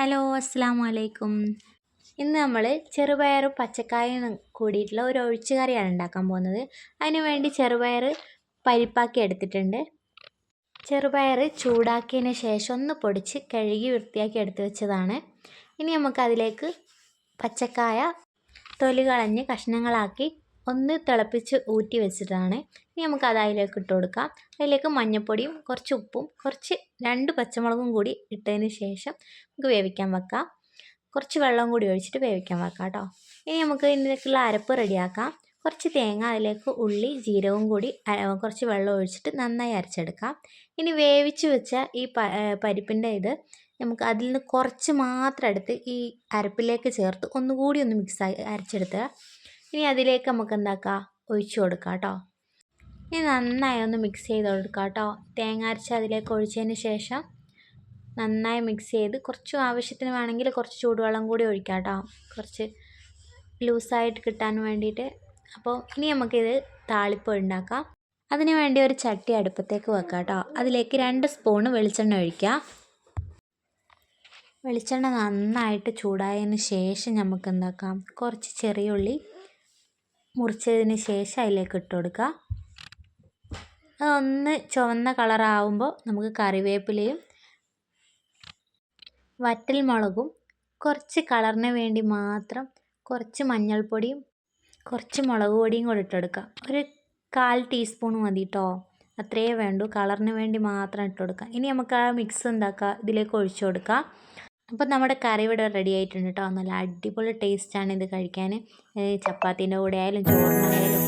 Hello അസ്സാം വലൈക്കും ഇന്ന് നമ്മൾ ചെറുപയറും പച്ചക്കായും കൂടിയിട്ടുള്ള ഒരു ഒഴിച്ചുകറിയാണ് ഉണ്ടാക്കാൻ പോകുന്നത്. അതിനുവേണ്ടി ചെറുപയർ പരിപ്പാക്കി എടുത്തിട്ടുണ്ട്. ചെറുപയർ ചൂടാക്കിയതിന് ശേഷം ഒന്ന് പൊടിച്ച് കഴുകി വൃത്തിയാക്കി എടുത്തു വെച്ചതാണ്. ഇനി നമുക്ക് അതിലേക്ക് പച്ചക്കായ തൊലി കളഞ്ഞ് കഷ്ണങ്ങളാക്കി ഒന്ന് തിളപ്പിച്ച് ഊറ്റി വെച്ചിട്ടാണ്. ഇനി നമുക്ക് അത് അതിലേക്ക് ഇട്ട് കൊടുക്കാം. അതിലേക്ക് മഞ്ഞൾപ്പൊടിയും കുറച്ച് ഉപ്പും കുറച്ച് രണ്ട് പച്ചമുളകും കൂടി ഇട്ടതിന് ശേഷം നമുക്ക് വേവിക്കാൻ വെക്കാം. കുറച്ച് വെള്ളം കൂടി ഒഴിച്ചിട്ട് വേവിക്കാൻ വെക്കാം കേട്ടോ. ഇനി നമുക്ക് ഇതിലേക്കുള്ള അരപ്പ് റെഡിയാക്കാം. കുറച്ച് തേങ്ങ അതിലേക്ക് ഉള്ളി ജീരകവും കൂടി കുറച്ച് വെള്ളം ഒഴിച്ചിട്ട് നന്നായി അരച്ചെടുക്കാം. ഇനി വേവിച്ച് വെച്ച ഈ പരിപ്പിന്റെ ഇത് നമുക്ക് അതിൽ നിന്ന് കുറച്ച് മാത്രം എടുത്ത് ഈ അരപ്പിലേക്ക് ചേർത്ത് ഒന്നുകൂടി ഒന്ന് മിക്സ് മിക്സായി അരച്ചെടുത്ത് ഇനി അതിലേക്ക് നമുക്ക് എന്താക്കാം? ഒഴിച്ചു കൊടുക്കാം കേട്ടോ. ഇനി നന്നായി ഒന്ന് മിക്സ് ചെയ്ത് കൊടുക്കാം കേട്ടോ. തേങ്ങ അരച്ച് അതിലേക്ക് ഒഴിച്ചതിന് ശേഷം നന്നായി മിക്സ് ചെയ്ത് കുറച്ച് ആവശ്യത്തിന് വേണമെങ്കിൽ കുറച്ച് ചൂടുവെള്ളം കൂടി ഒഴിക്കാം കേട്ടോ. കുറച്ച് ലൂസായിട്ട് കിട്ടാൻ വേണ്ടിയിട്ട്. അപ്പോൾ ഇനി നമുക്കിത് താളിപ്പ് ഉണ്ടാക്കാം. അതിന് വേണ്ടി ഒരു ചട്ടി അടുപ്പത്തേക്ക് വെക്കാം കേട്ടോ. അതിലേക്ക് രണ്ട് സ്പൂണ് വെളിച്ചെണ്ണ ഒഴിക്കുക വെളിച്ചെണ്ണ നന്നായിട്ട് ചൂടായതിന് ശേഷം നമുക്ക് എന്താക്കാം? കുറച്ച് ചെറിയ ഉള്ളി മുറിച്ചതിന് ശേഷം അതിലേക്ക് ഇട്ട് കൊടുക്കുക. അതൊന്ന് ചുവന്ന കളറാവുമ്പോൾ നമുക്ക് കറിവേപ്പിലയും വറ്റൽ മുളകും കുറച്ച് കളറിന് വേണ്ടി മാത്രം കുറച്ച് മഞ്ഞൾപ്പൊടിയും കുറച്ച് മുളക് പൊടിയും കൂടി ഇട്ടെടുക്കുക ഒരു കാൽ ടീസ്പൂൺ മതി കേട്ടോ അത്രയേ വേണ്ടൂ. കളറിന് വേണ്ടി മാത്രം ഇട്ട് കൊടുക്കുക. ഇനി നമുക്ക് ആ മിക്സ് എന്താക്കുക? ഇതിലേക്ക് ഒഴിച്ചു കൊടുക്കുക. അപ്പോൾ നമ്മുടെ കറി ഇവിടെ റെഡി ആയിട്ടുണ്ട് കേട്ടോ. നല്ല അടിപൊളി ടേസ്റ്റാണ് ഇത് കഴിക്കാൻ. ചപ്പാത്തിന്റെ കൂടെ ആയാലും ചോറിനായാലും